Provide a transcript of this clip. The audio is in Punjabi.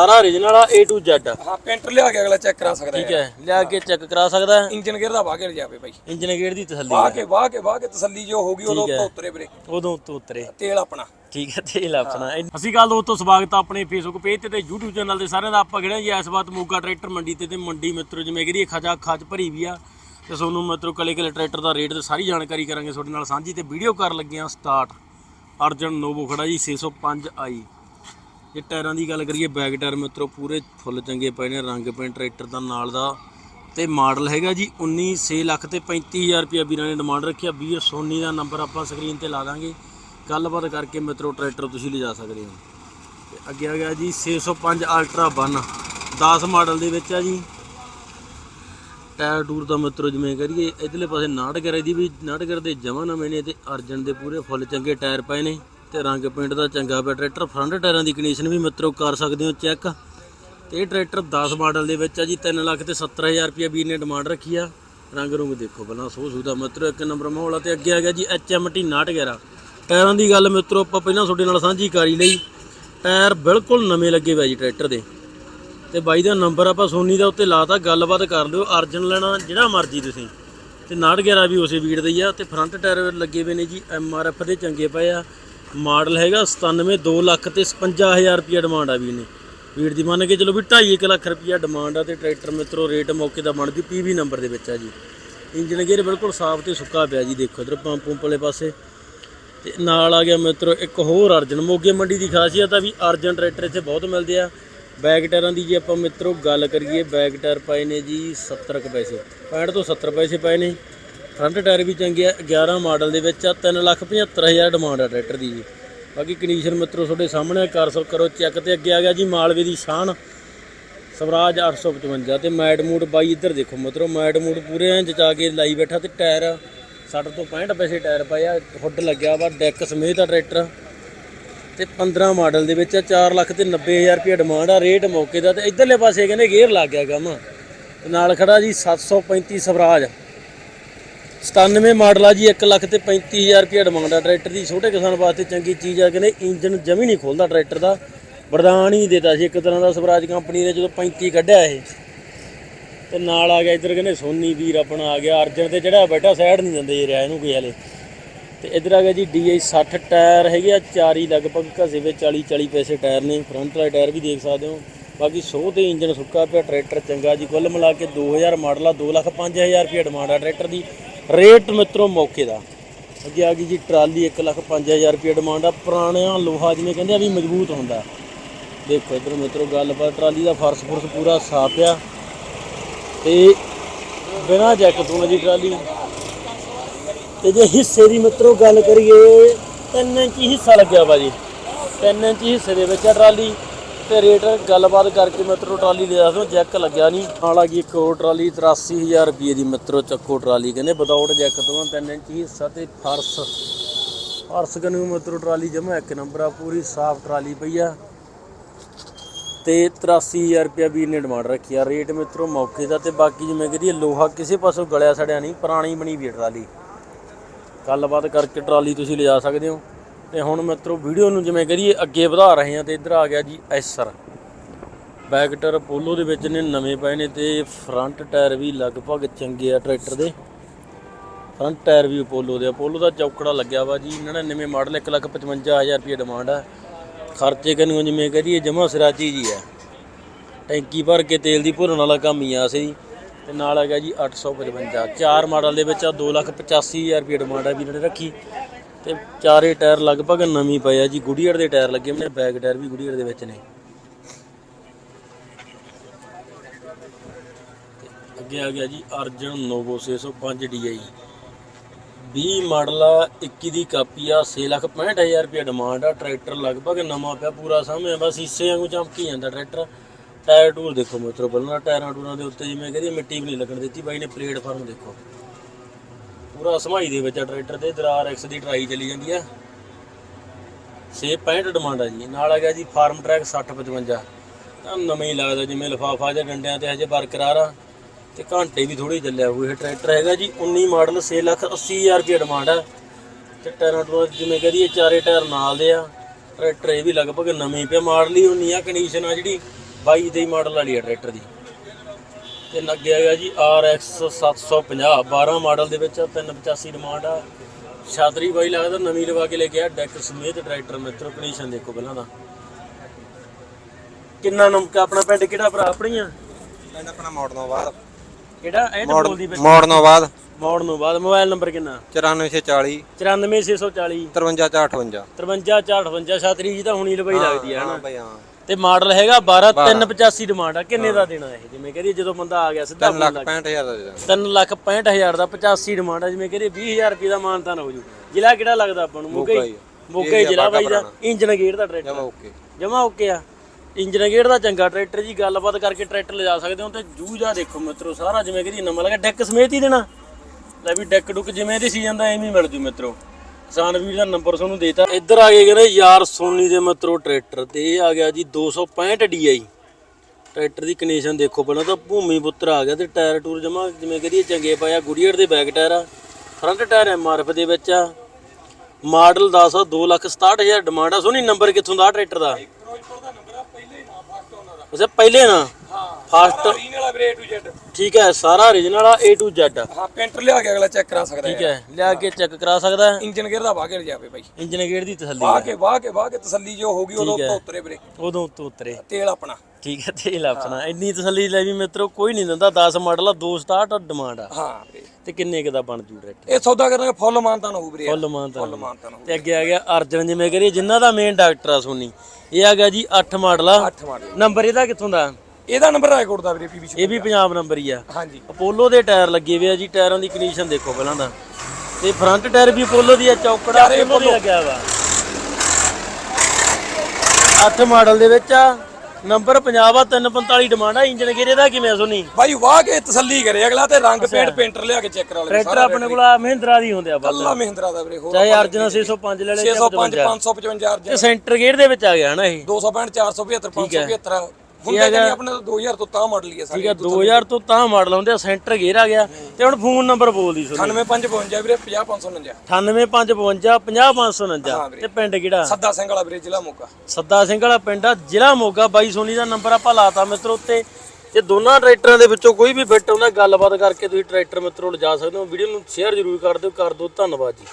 ਸਾਰਾ origignal ਆ A to Z ਹਾਂ ਪੈਂਟਰ ਲਿਆ ਕੇ ਅਗਲਾ ਚੈੱਕ ਕਰਾ ਸਕਦਾ ਠੀਕ ਹੈ। ਲਿਆ ਕੇ ਚੈੱਕ ਕਰਾ ਸਕਦਾ ਹੈ। ਇੰਜਨ ਗੇਅਰ ਦਾ ਵਾਹ ਕੇ ਜਾਵੇ ਬਾਈ। ਇੰਜਨ ਗੇਅਰ ਦੀ ਤਸੱਲੀ ਵਾਹ ਹੈ ਕੇ ਵਾਹ ਕੇ ਵਾਹ ਕੇ ਤਸੱਲੀ ਜੋ ਹੋਗੀ ਉਦੋਂ ਠੀਕ ਹੈ। ਤੋਂ ਉਤਰੇ ਵੀਰੇ। ਉਦੋਂ ਤੋਂ ਉਤਰੇ। ਤੇਲ ਆਪਣਾ। ਠੀਕ ਹੈ ਤੇ ਲਾਪਣਾ ਅਸੀਂ ਕੱਲ ਦੋਸਤੋ ਸਵਾਗਤ ਆ ਆਪਣੇ ਫੇਸਬੁੱਕ ਪੇਜ ਤੇ ਤੇ YouTube ਚੈਨਲ ਤੇ ਸਾਰਿਆਂ ਦਾ। ਆਪਾਂ ਹਾਂ ਜੀ ਇਸ ਵਾਰ ਮੋਗਾ ਟਰੈਕਟਰ ਮੰਡੀ ਤੇ ਤੇ ਮੰਡੀ ਮਿੱਤਰੋ ਜਿਵੇਂ ਕਿ ਖਜਾ ਖਜ ਭਰੀ ਵੀ ਆ। ਤੇ ਤੁਹਾਨੂੰ ਮਿੱਤਰੋ ਕਲੇ ਕਲੇ ਟਰੈਕਟਰ ਦਾ ਰੇਟ ਤੇ ਸਾਰੀ ਜਾਣਕਾਰੀ ਕਰਾਂਗੇ ਤੁਹਾਡੇ ਨਾਲ ਸਾਂਝੀ। ਤੇ ਵੀਡੀਓ ਕਰਨ ਲੱਗੇ ਆ ਸਟਾਰਟ। ਅਰਜਨ ਨੋਵੋ ਖੜਾ ਜੀ 605 ਆਈ। ਜੇ ਟਾਇਰਾਂ ਦੀ ਗੱਲ ਕਰੀਏ ਬੈਕ ਟਾਇਰ ਮਿੱਤਰੋ ਪੂਰੇ ਫੁੱਲ ਚੰਗੇ ਪਏ ਨੇ, ਰੰਗ ਪਏ ਟਰੈਕਟਰ ਦਾ, ਨਾਲ ਦਾ। ਤੇ ਮਾਡਲ ਹੈਗਾ ਜੀ 19 6 ਲੱਖ ਤੇ 35000 ਰੁਪਏ ਵੀਰਾਂ ਨੇ ਡਿਮਾਂਡ ਰੱਖਿਆ। ਵੀਰ ਸੋਨੀ ਦਾ ਨੰਬਰ ਆਪਾਂ ਸਕਰੀਨ ਤੇ ਲਾ ਦਾਂਗੇ। ਗੱਲਬਾਤ ਕਰਕੇ ਮਿੱਤਰੋ ਟਰੈਕਟਰ ਤੁਸੀਂ ਲਿਜਾ ਸਕਦੇ ਹੋ। ਤੇ ਅੱਗੇ ਆ ਗਿਆ ਜੀ 605 ਅਲਟਰਾ 1 10 ਮਾਡਲ ਦੇ ਵਿੱਚ ਆ ਜੀ। ਟਾਇਰ ਟੂਰ ਦਾ ਮਿੱਤਰੋ, ਜਿਵੇਂ ਕਰੀਏ, ਇਧਰਲੇ ਪਾਸੇ ਨਾਟਗਰ ਦੀ ਵੀ ਨਾਟਗਰ ਦੇ ਜਮਾਂ ਨਵੇਂ ਨੇ ਤੇ ਅਰਜਨ ਦੇ ਪੂਰੇ ਫੁੱਲ ਚੰਗੇ ਟਾਇਰ ਪਏ ਨੇ। ਤੇ ਰੰਗ ਪਿੰਡ ਦਾ ਚੰਗਾ ਪਿਆ। ਟਰੈਕਟਰ ਫਰੰਟ ਟਾਇਰਾਂ ਦੀ ਕੰਡੀਸ਼ਨ ਵੀ ਮਿੱਤਰੋ ਕਰ ਸਕਦੇ ਹੋ ਚੈੱਕ ਤੇ ਇਹ ਟਰੈਕਟਰ 10 ਮਾਡਲ ਦੇ ਵਿੱਚ ਆ ਜੀ 3 ਲੱਖ ਤੇ 70000 ਰੁਪਏ ਵੀਰ ਨੇ ਡਿਮਾਂਡ ਰੱਖੀ ਆ। ਰੰਗ ਰੁੰਗ ਦੇਖੋ ਪਹਿਲਾਂ ਸੋ ਸੂਦਾ ਮਿੱਤਰੋ, ਇੱਕ ਨੰਬਰ ਮਾਹੌਲ ਆ ਤੇ ਅੱਗੇ ਆ ਗਿਆ ਜੀ ਐਚਐਮਟੀ 911 ਟਾਇਰਾਂ ਦੀ ਗੱਲ ਮਿੱਤਰੋ, ਆਪਾਂ ਪਹਿਲਾਂ ਤੁਹਾਡੇ ਨਾਲ ਸਾਂਝੀ ਕਰੀ ਲਈ। ਟਾਇਰ ਬਿਲਕੁਲ ਨਵੇਂ ਲੱਗੇ ਹੋਏ ਜੀ ਟਰੈਕਟਰ ਦੇ। ਤੇ ਬਾਈ ਦਾ ਨੰਬਰ ਆਪਾਂ ਸੋਨੀ ਦਾ ਉੱਤੇ ਲਾਤਾ, ਗੱਲਬਾਤ ਕਰ ਲਿਓ, ਅਰਜਨ ਲੈਣਾ ਜਿਹੜਾ ਮਰਜ਼ੀ ਤੁਸੀਂ। ਤੇ 911 ਵੀ ਉਸੇ ਵੀੜ ਦਾ ਹੀ ਆ ਤੇ ਫਰੰਟ ਟਾਇਰ ਲੱਗੇ ਹੋਏ ਨੇ ਜੀ ਐਮਆਰਐਫ ਦੇ ਚੰਗੇ ਪਏ ਆ। ਮਾਡਲ ਹੈਗਾ 97 2 ਲੱਖ ਤੇ 55000 ਰੁਪਏ ਡਿਮਾਂਡ ਆ ਵੀ ਨੇ। ਵੀਰ ਦੀ ਮੰਨ ਕੇ ਚਲੋ ਵੀ 2.5 ਲੱਖ ਰੁਪਏ ਡਿਮਾਂਡ ਆ ਤੇ ਟਰੈਕਟਰ ਮਿੱਤਰੋ, ਰੇਟ ਮੌਕੇ ਦਾ ਬਣਦੀ ਜੂ ਪੀਵੀ ਨੰਬਰ ਦੇ ਵਿੱਚ ਆ ਜੀ। ਇੰਜਨ ਗੇਅਰ ਬਿਲਕੁਲ ਸਾਫ਼ ਤੇ ਸੁੱਕਾ ਪਿਆ ਜੀ, ਦੇਖੋ ਇਧਰ ਪੰਪ ਪੰਪ ਵਾਲੇ ਪਾਸੇ। ਤੇ ਨਾਲ ਆ ਗਿਆ ਮਿੱਤਰੋ, ਇੱਕ ਹੋਰ ਅਰਜਨ ਮੋਗੇ ਮੰਡੀ ਦੀ ਖਾਸੀਅਤ ਆ ਵੀ ਅਰਜਨ ਟਰੈਕਟਰ ਇੱਥੇ ਬਹੁਤ ਮਿਲਦੇ ਆ। ਬੈਕ ਟਾਇਰਾਂ ਦੀ ਜੇ ਆਪਾਂ ਮਿੱਤਰੋ ਗੱਲ ਕਰੀਏ, ਬੈਕ ਟਾਇਰ ਪਾਏ ਨੇ ਜੀ 70 ਕੁ ਪੈਸੇ 65 ਤੋਂ 70 ਪੈਸੇ ਪਾਏ ਨੇ। ਫਰੰਟ ਟਾਇਰ ਵੀ ਚੰਗੇ ਆ 11 ਮਾਡਲ ਦੇ ਵਿੱਚ ਆ 375000 ਡਿਮਾਂਡ ਆ ਟਰੈਕਟਰ ਦੀ ਜੀ। ਬਾਕੀ ਕੰਡੀਸ਼ਨ ਮਿੱਤਰੋ ਤੁਹਾਡੇ ਸਾਹਮਣੇ ਕਰ ਸੋ ਕਰੋ ਚੈੱਕ ਤੇ ਅੱਗੇ ਆ ਗਿਆ ਜੀ ਮਾਲਵੇ ਦੀ ਸ਼ਾਨ। ਸਵਰਾਜ 855 ਤੇ ਮੈਡ ਮੂਡ ਬਾਈ ਇੱਧਰ ਦੇਖੋ ਮਿੱਤਰੋ ਮੈਡ ਮੂਡ ਪੂਰੇ ਐਂ ਜਚਾ ਕੇ ਲਾਈ ਬੈਠਾ ਤੇ ਟਾਇਰ 60 ਤੋਂ 65 ਪੈਸੇ ਟਾਇਰ ਪਏ ਆ ਹੁੱਡ ਲੱਗਿਆ ਵਾ ਡੈਕ ਸਮੇਤ ਆ ਟਰੈਕਟਰ ਤੇ 15 ਮਾਡਲ ਦੇ ਵਿੱਚ ਆ 4 ਲੱਖ ਤੇ 90000 ਰੁਪਏ ਡਿਮਾਂਡ ਆ ਰੇਟ ਮੌਕੇ ਦਾ ਤੇ ਇਧਰਲੇ ਪਾਸੇ ਕਹਿੰਦੇ ਗੇਅਰ ਲੱਗ ਗਿਆ ਕੰਮ ਤੇ ਨਾਲ ਖੜਾ ਜੀ 735 ਸਵਰਾਜ। 97 ਮਾਡਲ ਆ ਜੀ 1 ਲੱਖ ਤੇ 35000 ਰੁਪਏ ਡਿਮਾਂਡ ਆ। ਟਰੈਕਟਰ ਦੀ ਛੋਟੇ ਕਿਸਾਨ ਵਾਸਤੇ ਚੰਗੀ ਚੀਜ਼ ਆ ਕਹਿੰਦੇ ਇੰਜਨ ਜਮੀ ਨਹੀਂ ਖੋਲਦਾ ਟਰੈਕਟਰ ਦਾ। ਵਰਦਾਨ ਹੀ ਦੇਤਾ ਸੀ ਇੱਕ ਤਰ੍ਹਾਂ ਦਾ ਸਵਰਾਜ ਕੰਪਨੀ ਨੇ ਜਦੋਂ 35 ਕੱਢਿਆ ਇਹ। ਤੇ ਨਾਲ ਆ ਗਿਆ ਇੱਧਰ ਕਹਿੰਦੇ ਸੋਨੀ ਵੀਰ ਆਪਣਾ ਆ ਗਿਆ, ਅਰਜਨ ਤੇ ਜਿਹੜਾ ਬੈਠਾ ਸਾਈਡ ਨਹੀਂ ਦਿੰਦੇ ਜੀ ਰਿਆ ਇਹਨੂੰ ਕੋਈ ਹਲੇ। ਤੇ ਇੱਧਰ ਆ ਗਿਆ ਜੀ DI 60 ਟਾਇਰ ਹੈਗੇ ਆ, ਚਾਰੀ ਲਗਭਗ ਘਸੇ ਵਿੱਚ 40 40 ਪੈਸੇ ਟਾਇਰ ਨੇ, ਫਰੰਟ ਵਾਲੇ ਟਾਇਰ ਵੀ ਦੇਖ ਸਕਦੇ ਹੋ। ਬਾਕੀ ਸੋ ਤੇ ਇੰਜਨ ਸੁੱਕਾ ਪਿਆ, ਟਰੈਕਟਰ ਚੰਗਾ ਜੀ, ਕੁੱਲ ਮਿਲਾ ਕੇ 2000 ਮਾਡਲ ਆ 2 ਲੱਖ 5000 ਰੁਪਏ ਡਿਮਾਂਡ ਆ ਟਰੈਕਟਰ ਦੀ। ਰੇਟ ਮਿੱਤਰੋ ਮੌਕੇ ਦਾ। ਅੱਗੇ ਆ ਗਈ ਜੀ ਟਰਾਲੀ 1 ਲੱਖ 5000 ਰੁਪਏ ਡਿਮਾਂਡ ਆ। ਪੁਰਾਣਾ ਲੋਹਾ ਜਿਵੇਂ ਕਹਿੰਦੇ ਆ ਵੀ ਮਜ਼ਬੂਤ ਹੁੰਦਾ। ਦੇਖੋ ਇੱਧਰ ਮਿੱਤਰੋ ਗੱਲਬਾਤ, ਟਰਾਲੀ ਦਾ ਫਰਸ਼ ਫੁਰਸ਼ ਪੂਰਾ ਸਾਫ਼ ਆ। ਤੇ ਬਿਨਾ ਜੈਕ ਤੋਂ ਜੀ ਟਰਾਲੀ ਤੇ ਜੇ ਹਿੱਸੇ ਦੀ ਮਿੱਤਰੋ ਗੱਲ ਕਰੀਏ, ਤਿੰਨ ਇੰਚ ਹਿੱਸਾ ਲੱਗਿਆ ਵਾ ਜੀ। 3 ਇੰਚ ਹਿੱਸੇ ਦੇ ਵਿੱਚ ਆ ਟਰਾਲੀ। ਤੇ ਰੇਟ ਗੱਲਬਾਤ ਕਰਕੇ ਮਿੱਤਰੋ ਟਰਾਲੀ ਦੇ ਦੱਸੋ ਜੈਕ ਲੱਗਿਆ ਨਹੀਂ। ਨਾਲ ਆ ਗਈ ਇੱਕ ਹੋਰ ਟਰਾਲੀ 83000 ਰੁਪਏ ਦੀ ਮਿੱਤਰੋ, ਚੱਕੋ ਟਰਾਲੀ। ਕਹਿੰਦੇ ਵਿਦਆਊਟ ਜੈਕ ਤੋਂ 3 ਇੰਚ ਹਿੱਸਾ ਤੇ ਫਰਸ਼। ਫਰਸ਼ ਕਨੂੰ ਮਿੱਤਰੋ, ਟਰਾਲੀ ਜਮਾ ਇੱਕ ਨੰਬਰ ਆ, ਪੂਰੀ ਸਾਫ਼ ਟਰਾਲੀ ਪਈ ਆ। ਤੇ 83000 ਰੁਪਏ ਵੀਰ ਨੇ ਡਿਮਾਂਡ ਰੱਖੀ ਆ ਰੇਟ ਮਿੱਤਰੋ, ਮੌਕੇ ਦਾ ਤੇ ਬਾਕੀ ਜਿਵੇਂ ਕਰੀਏ ਲੋਹਾ ਕਿਸੇ ਪਾਸੋਂ ਗਲਿਆ ਸੜਿਆ ਨਹੀਂ, ਪੁਰਾਣੀ ਬਣੀ ਵੀ ਟਰਾਲੀ। ਗੱਲਬਾਤ ਕਰਕੇ ਟਰਾਲੀ ਤੁਸੀਂ ਲਿਜਾ ਸਕਦੇ ਹੋ। ਤੇ ਹੁਣ ਮਿੱਤਰੋ ਵੀਡੀਓ ਨੂੰ ਜਿਵੇਂ ਕਰੀਏ, ਅੱਗੇ ਵਧਾ ਰਹੇ ਹਾਂ ਤੇ ਇੱਧਰ ਆ ਗਿਆ ਜੀ ਐਸਰ। ਬੈਕ ਟਾਇਰ ਪੋਲੋ ਦੇ ਵਿੱਚ ਨੇ ਨਵੇਂ ਪਏ ਨੇ ਤੇ ਫਰੰਟ ਟਾਇਰ ਵੀ ਲਗਭਗ ਚੰਗੇ ਆ ਟਰੈਕਟਰ ਦੇ। ਫਰੰਟ ਟਾਇਰ ਵੀ ਅਪੋਲੋ ਦੇ ਅਪੋਲੋ ਦਾ ਚੌਕੜਾ ਲੱਗਿਆ ਵਾ ਜੀ 99 ਮਾਡਲ 155000 ਰੁਪਏ ਡਿਮਾਂਡ ਆ। ਖਰਚੇ ਕਰਨੋਂ ਜਿਵੇਂ ਕਰੀਏ ਜਮਾ ਸਿਰਾ ਚੀਜ਼ ਹੀ ਆ। ਟੈਂਕੀ ਭਰ ਕੇ ਤੇਲ ਦੀ ਭਰਨ ਵਾਲਾ ਕੰਮ ਹੀ ਆ ਸੀ। ਤੇ ਨਾਲ ਆ ਗਿਆ ਜੀ 855 ਚਾਰ ਮਾਡਲ ਦੇ ਵਿੱਚ ਆ 285000 ਰੁਪਏ ਡਿਮਾਂਡ ਆ ਵੀਰ ਨੇ ਰੱਖੀ। ਤੇ ਚਾਰੇ ਟਾਇਰ ਲਗਭਗ ਨਵੀਂ ਪਏ ਆ ਜੀ ਗੁਡੀਅਰ ਦੇ ਟਾਇਰ ਲੱਗੇ ਨੇ, ਬੈਕ ਟਾਇਰ ਵੀ ਗੁਡੀਅਰ ਦੇ ਵਿੱਚ ਨੇ। ਅੱਗੇ ਆ ਗਿਆ ਜੀ, ਅਰਜਨ ਨੋਵੋ 605 DI 20 ਮਾਡਲ ਆ 21 ਦੀ ਕਾਪੀ ਆ 665000 ਰੁਪਏ ਡਿਮਾਂਡ ਆ, ਟਰੈਕਟਰ ਲਗਭਗ ਨਵਾਂ ਪਿਆ, ਪੂਰਾ ਸਾਹਮਣੇ ਬਸ ਹੀਸੇ ਵਾਂਗੂ ਚਮਕੀ ਜਾਂਦਾ ਟਰੈਕਟਰ। ਟਾਇਰ ਟੂਰ ਦੇਖੋ ਮਿੱਤਰੋ, ਪਹਿਲਾਂ ਟਾਇਰਾਂ ਟੂਰਾਂ ਦੇ ਉੱਤੇ ਜਿਵੇਂ ਕਹਿੰਦੀ ਮਿੱਟੀ ਵੀ ਨਹੀਂ ਲੱਗਣ ਦਿੱਤੀ, ਬਾਈ ਨੇ ਪਲੇਟਫਾਰਮ ਦੇਖੋ। ਪੂਰਾ ਸਮਾਈ ਦੇ ਵਿੱਚ ਆ ਟਰੈਕਟਰ ਤੇ, ਦਰਾਰ ਐਕਸ ਦੀ ਟਰਾਈ ਚਲੀ ਜਾਂਦੀ ਆ। 665 ਡਿਮਾਂਡ ਆ ਜੀ। ਨਾਲ ਆ ਗਿਆ ਜੀ ਫਾਰਮ ਟਰੈਕ 6055 ਤਾਂ ਨਵੇਂ ਹੀ ਲੱਗਦਾ ਜਿਵੇਂ ਲਫਾਫਾ ਜਾਂ ਡੰਡਿਆਂ ਤੇ ਹਜੇ ਬਰਕਰਾਰ ਆ। ਤੇ ਘੰਟੇ ਵੀ ਥੋੜੀ ਚੱਲਿਆ ਹੋਊ ਇਹ ਟਰੈਕਟਰ ਹੈਗਾ ਜੀ। 19 ਮਾਡਲ 6 ਲੱਖ 80000 ਰੁਪਏ ਡਿਮਾਂਡ ਆ। ਤੇ ਟਾਇਰਾਂ ਟੂਰਾਂ ਜਿਵੇਂ ਕਹਦੀਏ ਚਾਰੇ ਟਾਇਰ ਨਾਲ ਦੇ ਆ। ਟਰੈਕਟਰ ਇਹ ਵੀ ਲਗਭਗ ਨਵੇਂ ਪਿਆ। ਮਾਡਲ ਹੀ ਉਨੀ ਆ ਕੰਡੀਸ਼ਨ ਆ ਜਿਹੜੀ 22 ਦੇ ਮਾਡਲ ਵਾਲੀ ਆ ਟਰੈਕਟਰ ਦੀ। ਤੇ ਲੱਗਿਆ ਹੈਗਾ ਜੀ RX 750 12 ਮਾਡਲ ਦੇ ਵਿੱਚ 385 ਡਿਮਾਂਡ ਆ। ਛਾਤਰੀ ਬਾਈ ਲੱਗਦਾ ਨਵੀਂ ਲਵਾ ਕੇ ਲੈ ਕੇ ਆ ਡੈਕ ਸਮੇਤ ਟਰੈਕਟਰ ਮਿੱਤਰੋ ਕੰਡੀਸ਼ਨ ਦੇਖੋ ਪਹਿਲਾਂ ਦਾ ਕਿੰਨਾ ਨੰਬਰ ਆਪਣਾ ਪਿੰਡ ਕਿਹੜਾ ਭਰਾ ਆਪਣੀਆਂ ਪਿੰਡ ਆਪਣਾ ਮੋੜ ਤੋਂ ਬਾਅਦ। ਕਿਹੜਾ? ਇਹ ਬੋਲ ਦੀ ਵਿੱਚ ਮੋੜ ਤੋਂ ਬਾਅਦ। ਮੋੜ ਨੂੰ ਬਾਅਦ ਮੋਬਾਈਲ ਨੰਬਰ ਕਿੰਨਾ? 9440 94640 53458 53458 ਛਾਤਰੀ ਜੀ ਤਾਂ ਹੁਣੀ ਲਵਾਈ ਲੱਗਦੀ ਹੈ ਹਾਂ ਹਨਾ? ਬਈ ਹਾਂ। ਤੇ ਮਾਡਲ ਹੈਗਾ 12 385 ਡਿਮਾਂਡ ਆ। ਕਿੰਨੇ ਦਾ ਦੇਣਾ ਇਹ? ਜਿਵੇਂ ਕਹਦੀ ਜਦੋਂ ਬੰਦਾ ਆ ਗਿਆ ਸਿੱਧਾ 3 ਲੱਖ 65000 ਦਾ ਦੇ ਦਾਂਗੇ 3 ਲੱਖ 65000 ਦਾ 85 ਡਿਮਾਂਡ ਆ। ਜਿਵੇਂ ਕਹਦੀ 20000 ਰੁਪਏ ਦਾ ਮਾਨਤਾਨ ਹੋ ਜੂ। ਜ਼ਿਲ੍ਹਾ ਕਿਹੜਾ ਲੱਗਦਾ ਆਪਾਂ ਨੂੰ? ਮੋਗਾ ਹੀ। ਮੋਗਾ ਹੀ ਜ਼ਿਲ੍ਹਾ ਬਾਈ ਦਾ। ਇੰਜਨ ਗੇਅਰ ਦਾ ਟਰੈਕਟਰ। ਜਮਾ ਓਕੇ। ਜਮਾ ਓਕੇ ਆ। ਇੰਜਨ ਗੇਅਰ ਦਾ ਚੰਗਾ ਟਰੈਕਟਰ ਜੀ। ਗੱਲਬਾਤ ਕਰਕੇ ਟਰੈਕਟਰ ਲਿਜਾ ਸਕਦੇ ਹੋ। ਤੇ ਜੂਜਾ ਦੇਖੋ ਮਿੱਤਰੋ ਸਾਰਾ ਜਿਵੇਂ ਕਹਦੀ ਨਵਾਂ ਲੱਗਾ। ਡੈਕ ਸਮੇਤ ਹੀ ਦੇਣਾ। ਲੈ ਵੀ ਡੈਕ ਡੁੱਕ ਜਿਵੇਂ ਇਹਦੀ ਸੀ ਜਾਂਦਾ ਐਵੇਂ ਹੀ ਮਿਲ ਜੂ ਮਿੱਤਰੋ। ਕਿਸਾਨ ਵੀਰ ਦਾ ਨੰਬਰ ਤੁਹਾਨੂੰ ਦੇਤਾ। ਇੱਧਰ ਆ ਗਏ ਕਹਿੰਦੇ ਯਾਰ ਸੋਨੀ ਦੇ ਮਿੱਤਰੋ ਟਰੈਕਟਰ ਤੇ। ਇਹ ਆ ਗਿਆ ਜੀ 265 DI ਟਰੈਕਟਰ ਦੀ ਕੰਡੀਸ਼ਨ ਦੇਖੋ ਪਹਿਲਾਂ ਤਾਂ ਭੂਮੀ ਪੁੱਤਰ ਆ ਗਿਆ ਤੇ ਟਾਇਰ ਟੂਰ ਜਮਾ ਜਿਵੇਂ ਕਹਦੀਏ ਚੰਗੇ ਪਾਇਆ। ਗੁਡੀਅਰ ਦੇ ਬੈਕ ਟਾਇਰ ਆ ਫਰੰਟ ਟਾਇਰ ਐਮਆਰਐਫ ਦੇ ਵਿੱਚ ਆ। ਮਾਡਲ 10 2 ਲੱਖ 67000 ਡਿਮਾਂਡ ਆ। ਸੋਨੀ ਨੰਬਰ ਕਿੱਥੋਂ ਦਾ ਟਰੈਕਟਰ ਦਾ? ਅੱਛਾ ਪਹਿਲੇ ਨਾ। ਫਾਸਟ ਓਰੀਜਨਲ ਆ ਵੀਰੇ A to Z ਠੀਕ ਹੈ ਸਾਰਾ origignal ਆ A to Z ਹਾਂ ਪੇਂਟਰ ਲਿਆ ਕੇ ਅਗਲਾ ਚੈੱਕ ਕਰਾ ਸਕਦਾ ਠੀਕ ਹੈ। ਲਿਆ ਕੇ ਚੈੱਕ ਕਰਾ ਸਕਦਾ ਹੈ। ਇੰਜਨ ਗੇਅਰ ਦਾ ਵਾਹ ਕੇ ਲਿਜਾਵੇ ਬਾਈ। ਇੰਜਨ ਗੇਅਰ ਦੀ ਤਸੱਲੀ ਵਾਹ ਕੇ ਵਾਹ ਕੇ ਵਾਹ ਕੇ ਤਸੱਲੀ ਜੋ ਹੋਗੀ ਉਦੋਂ ਤੋਂ ਉਤਰੇ ਵੀਰੇ। ਉਦੋਂ ਤੋਂ ਉਤਰੇ। ਤੇਲ ਆਪਣਾ। ਠੀਕ ਹੈ ਤੇ ਲਾਪਣਾ ਇੰਨੀ ਤਸੱਲੀ ਲੈ ਵੀ ਮਿੱਤਰੋ ਕੋਈ ਨਹੀਂ ਦਿੰਦਾ। 10 ਮਾਡਲ ਆ 2 ਸਟਾਰਟ ਡਿਮਾਂਡ ਆ। ਹਾਂ ਵੀਰੇ। ਤੇ ਕਿੰਨੇ ਕੁ ਦਾ ਬਣ ਜੂ ਟਰੈਕਟਰ ਇਹ ਸੌਦਾ ਕਰਨਗੇ ਫੁੱਲ ਮਾਨਤਾਨ ਹੋਊ ਵੀਰੇ। ਫੁੱਲ ਮਾਨਤਾ ਫੁੱਲ ਮਾਨਤਾਨ ਹੋਊ ਤੇ ਅੱਗੇ ਆ ਗਿਆ ਅਰਜਨ ਜਿਵੇਂ ਕਰੀਏ ਜਿਨ੍ਹਾਂ ਦਾ ਮੇਨ ਡਾਕਟਰ ਆ ਸੋਨੀ। ਇਹ ਆ ਗਿਆ ਜੀ 8 ਮਾਡਲ ਆ। 8 ਮਾਡਲ ਨੰਬਰ ਇਹਦਾ ਕਿੱਥੋਂ ਦਾ? ਇਹਦਾ ਨੰਬਰ ਰਾਏਕੋਟ ਦਾ ਵੀਰੇ ਪੀਵੀ ਇਹ ਵੀ ਪੰਜਾਬ ਨੰਬਰ ਹੀ ਆ। ਹਾਂਜੀ। ਅਪੋਲੋ ਦੇ ਟਾਇਰ ਲੱਗੇ ਹੋਏ ਆ ਜੀ ਟਾਇਰਾਂ ਦੀ ਕੰਡੀਸ਼ਨ ਦੇਖੋ ਪਹਿਲਾਂ ਤਾਂ। ਤੇ ਫਰੰਟ ਟਾਇਰ ਵੀ ਅਪੋਲੋ ਦੀ ਆ ਚੌਕੜਾ ਅਪੋਲੋ ਦੀ ਲੱਗਿਆ ਵਾ। 8 ਮਾਡਲ ਦੇ ਵਿੱਚ ਆ। ਨੰਬਰ ਪੰਜਾਬ ਆ 345 ਡਿਮਾਂਡ ਆ ਇੰਜਨ ਗੇਰੇ ਦਾ ਕਿਵੇਂ ਆ ਸੋਨੀ? ਬਾਈ ਵਾਹ ਕੇ ਤਸੱਲੀ ਕਰੇ। ਅਗਲਾ ਤੇ ਰੰਗ ਪੇਂਟ ਪੇਂਟਰ ਲਿਆ ਕੇ ਚੈੱਕ ਕਰਾ ਲੈ ਟਰੈਕਟਰ ਆਪਣੇ ਕੋਲ ਆ ਮਹਿੰਦਰਾ ਦੀ ਹੁੰਦੇ ਆ ਬਸ। ਅੱਲਾ ਮਹਿੰਦਰਾ ਦਾ ਵੀਰੇ ਹੋਰ ਚਾਹੇ ਅਰਜਨ 605 ਲੈ ਲੈ 605 555 ਅਰਜਨ। ਸੈਂਟਰ ਗੇਅਰ ਦੇ ਵਿੱਚ ਆ ਗਿਆ ਹਨਾ ਇਹ। 265 475 575 ਹੁੰਦੇ ਕਿ ਨਹੀਂ ਆਪਣੇ 2000 ਤੋਂ ਤਾਂ ਮਾਡਲ ਹੀ ਹੈ ਠੀਕ ਸਾਰੇ ਆ 2000 ਤੋਂ ਤਾਂ ਮਾਡਲ ਹੁੰਦੇ ਆ ਸੈਂਟਰ ਗੇਅਰ ਆ ਗਿਆ। ਤੇ ਹੁਣ ਫੋਨ ਨੰਬਰ ਬੋਲ ਦੀ ਸੋਨੀ 98552 ਵੀਰੇ 50549 98552 50549 ਹਾਂ ਵੀਰੇ। ਤੇ ਪਿੰਡ ਕਿਹੜਾ? ਸੱਦਾ ਸਿੰਘ ਵਾਲਾ ਵੀਰੇ ਜ਼ਿਲ੍ਹਾ ਮੋਗਾ। ਸੱਦਾ ਸਿੰਘ ਵਾਲਾ ਪਿੰਡ ਆ ਜ਼ਿਲ੍ਹਾ ਮੋਗਾ। ਬਾਈ ਸੋਨੀ ਦਾ ਨੰਬਰ ਆਪਾਂ ਲਾਤਾ ਮਿੱਤਰੋ ਉੱਤੇ। ਜੇ ਦੋਨਾਂ ਟਰੈਕਟਰਾਂ ਦੇ ਵਿੱਚੋਂ ਕੋਈ ਵੀ ਫਿੱਟ ਹੁੰਦਾ ਗੱਲਬਾਤ ਕਰਕੇ ਤੁਸੀਂ ਟਰੈਕਟਰ ਮਿੱਤਰੋ ਲਿਜਾ ਸਕਦੇ ਹੋ। ਵੀਡੀਓ ਨੂੰ ਸ਼ੇਅਰ ਜ਼ਰੂਰ ਕਰ ਦਿਓ ਕਰ ਦਿਓ। ਧੰਨਵਾਦ ਜੀ।